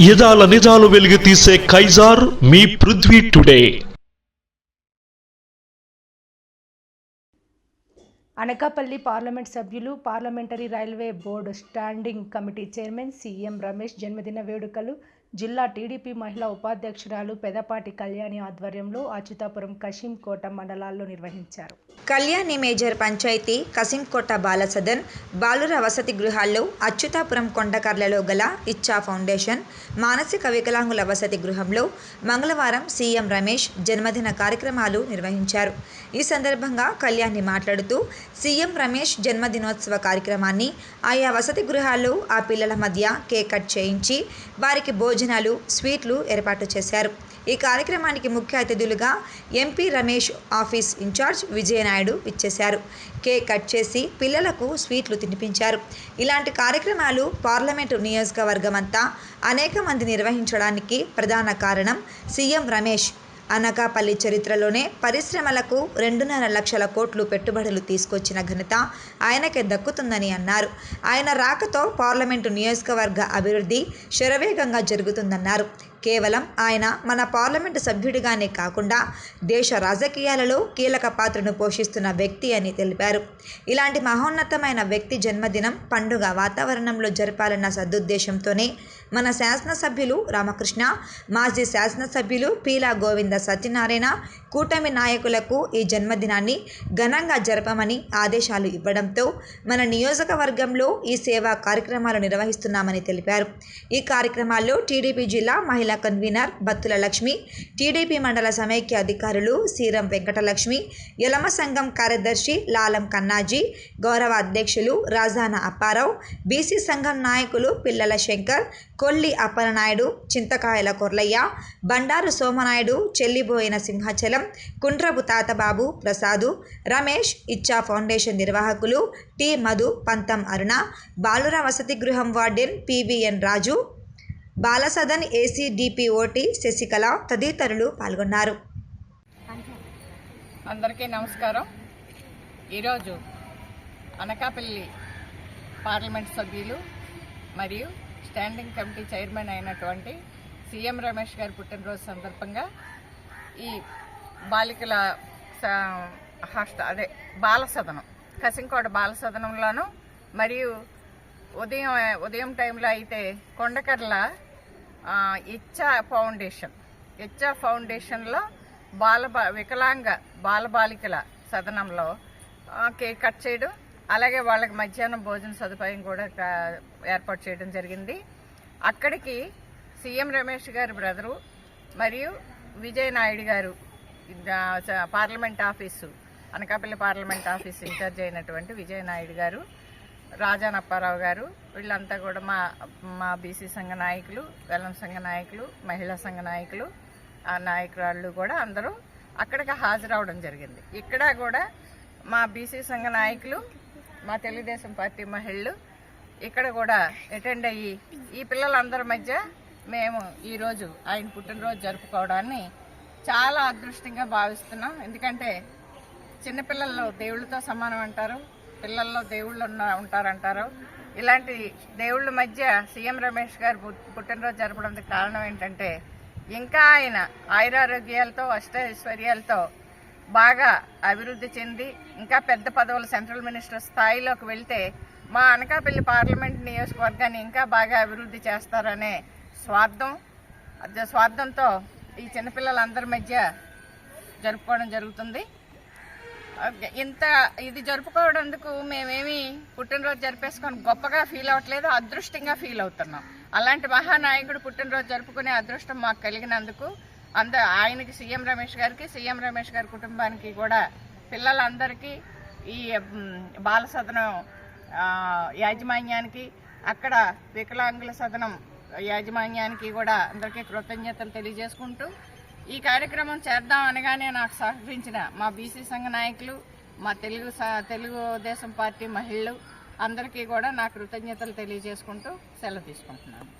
యదాల నిజాలు వెలిగి తీసే కైజార్ మీ పృథ్వీ టుడే. అనకాపల్లి పార్లమెంట్ సభ్యులు parliamentary railway board standing committee chairman CM Ramesh జన్మదిన వేడుకలు జిల్లా టీడీపీ మహిళా ఉపాధ్యక్షురాలు పెదపాటి కళ్యాణి ఆధ్వర్యంలో అచ్యుతాపురం కషింకోట మండలాల్లో నిర్వహించారు. కళ్యాణి మేజర్ పంచాయతీ కసింకోట బాలసదన్ బాలుర వసతి గృహాల్లో అచ్యుతాపురం కొండకర్లలో గల ఇచ్చా ఫౌండేషన్ మానసిక వికలాంగుల వసతి గృహంలో మంగళవారం సీఎం రమేష్ జన్మదిన కార్యక్రమాలు నిర్వహించారు. ఈ సందర్భంగా కళ్యాణి మాట్లాడుతూ సీఎం రమేష్ జన్మదినోత్సవ కార్యక్రమాన్ని ఆయా వసతి గృహాల్లో ఆ పిల్లల మధ్య కేక్ కట్ చేయించి వారికి భోజనం భోజనాలు స్వీట్లు ఏర్పాటు చేశారు. ఈ కార్యక్రమానికి ముఖ్య అతిథులుగా MP Ramesh office incharge Vijayanaidu ఇచ్చేశారు కేక్ కట్ చేసి పిల్లలకు స్వీట్లు తినిపించారు. ఇలాంటి కార్యక్రమాలు పార్లమెంటు నియోజకవర్గం అంతా అనేక మంది నిర్వహించడానికి ప్రధాన కారణం సీఎం రమేష్. అనకాపల్లి చరిత్రలోనే పరిశ్రమలకు రెండున్నర లక్షల కోట్లు పెట్టుబడులు తీసుకొచ్చిన ఘనత ఆయనకే దక్కుతుందని అన్నారు. ఆయన రాకతో పార్లమెంటు నియోజకవర్గ అభివృద్ధి శరవేగంగా జరుగుతుందన్నారు. కేవలం ఆయన మన పార్లమెంటు సభ్యుడిగానే కాకుండా దేశ రాజకీయాలలో కీలక పాత్రను పోషిస్తున్న వ్యక్తి అని తెలిపారు. ఇలాంటి మహోన్నతమైన వ్యక్తి జన్మదినం పండుగ వాతావరణంలో జరపాలన్న సదుద్దేశంతోనే మన శాసనసభ్యులు రామకృష్ణ మాజీ శాసనసభ్యులు పీలా గోవింద సత్యనారాయణ కూటమి నాయకులకు ఈ జన్మదినాన్ని ఘనంగా జరపమని ఆదేశాలు ఇవ్వడంతో మన నియోజకవర్గంలో ఈ సేవా కార్యక్రమాలు నిర్వహిస్తున్నామని తెలిపారు. ఈ కార్యక్రమాల్లో టీడీపీ జిల్లా మహిళా కన్వీనర్ బత్తుల లక్ష్మి టీడీపీ మండల సమైక్య అధికారులు సీరం వెంకటలక్ష్మి యలమ సంఘం కార్యదర్శి లాలం కన్నాజీ గౌరవ అధ్యక్షులు రాజాన అప్పారావు బీసీ సంఘం నాయకులు పిల్లల శంకర్ కొల్లి అప్పలనాయుడు చింతకాయల కొర్లయ్య బండారు సోమనాయుడు చెల్లిబోయిన సింహాచలం కుండ్రపు తాతబాబు ప్రసాదు రమేష్ ఇచ్చా ఫౌండేషన్ నిర్వాహకులు టి మధు పంతం అరుణ బాలుర వసతి గృహం warden PVN Raju Balasadan AC DPOT Shashikala తదితరులు పాల్గొన్నారు. అందరికీ నమస్కారం. ఈరోజు అనకాపల్లి పార్లమెంట్ సభ్యులు మరియు స్టాండింగ్ కమిటీ చైర్మన్ అయినటువంటి సీఎం రమేష్ గారి పుట్టినరోజు సందర్భంగా ఈ బాలికల స- హాస్ట అదే బాలసదనం కసింకోట బాలసదనంలోను మరియు ఉదయం ఉదయం టైంలో అయితే కొండకర్ల ఇచ్చా ఫౌండేషన్ ఇచ్చా ఫౌండేషన్లో బాల వికలాంగ బాలబాలికల సదనంలో కేక్ కట్ చేయడం అలాగే వాళ్ళకి మధ్యాహ్నం భోజన సదుపాయం కూడా ఏర్పాటు చేయడం జరిగింది. అక్కడికి సీఎం రమేష్ గారి బ్రదరు మరియు విజయ్ నాయుడు గారు parliament office Anakapalli parliament office incharge అయినటువంటి విజయ్ నాయుడు గారు రాజాన్ అప్పారావు గారు. వీళ్ళంతా కూడా మా మా బీసీ సంఘ నాయకులు వెల్లం సంఘ నాయకులు మహిళా సంఘ నాయకులు. ఆ నాయకురాళ్ళు కూడా అందరూ అక్కడికి హాజరవడం జరిగింది. ఇక్కడ కూడా మా బీసీ సంఘ నాయకులు మా తెలుగుదేశం పార్టీ మహిళలు ఇక్కడ కూడా అటెండ్ అయ్యి ఈ పిల్లలందరి మధ్య మేము ఈరోజు ఆయన పుట్టినరోజు జరుపుకోవడాన్ని చాలా అదృష్టంగా భావిస్తున్నాం. ఎందుకంటే చిన్నపిల్లల్లో దేవుళ్ళతో సమానం అంటారు. పిల్లల్లో దేవుళ్ళు ఉన్న ఉంటారంటారు. ఇలాంటి దేవుళ్ళ మధ్య సీఎం రమేష్ గారు పుట్టినరోజు జరపడానికి కారణం ఏంటంటే ఇంకా ఆయన ఆయురారోగ్యాలతో అష్టైశ్వర్యాలతో బాగా అభివృద్ధి చెంది ఇంకా పెద్ద పదవులు సెంట్రల్ మినిస్టర్ స్థాయిలోకి వెళ్తే మా అనకాపల్లి పార్లమెంట్ నియోజకవర్గాన్ని ఇంకా బాగా అభివృద్ధి చేస్తారనే స్వార్థం స్వార్థంతో ఈ చిన్నపిల్లలందరి మధ్య జరుపుకోవడం జరుగుతుంది. ఇంత ఇది జరుపుకోవడందుకు మేమేమి పుట్టినరోజు జరిపేసుకొని గొప్పగా ఫీల్ అవ్వట్లేదు అదృష్టంగా ఫీల్ అవుతున్నాం. అలాంటి మహానాయకుడు పుట్టినరోజు జరుపుకునే అదృష్టం మాకు కలిగినందుకు అంద ఆయనకి సీఎం రమేష్ గారికి సీఎం రమేష్ గారి కుటుంబానికి కూడా పిల్లలందరికీ ఈ బాల సదనం యాజమాన్యానికి అక్కడ వికలాంగుల సదనం యాజమాన్యానికి కూడా అందరికీ కృతజ్ఞతలు తెలియజేసుకుంటూ ఈ కార్యక్రమం చేద్దాం అనగానే నాకు సహకరించిన మా బీసీ సంఘ నాయకులు మా తెలుగు తెలుగుదేశం పార్టీ మహిళలు అందరికీ కూడా నా కృతజ్ఞతలు తెలియజేసుకుంటూ సెలవు తీసుకుంటున్నాను.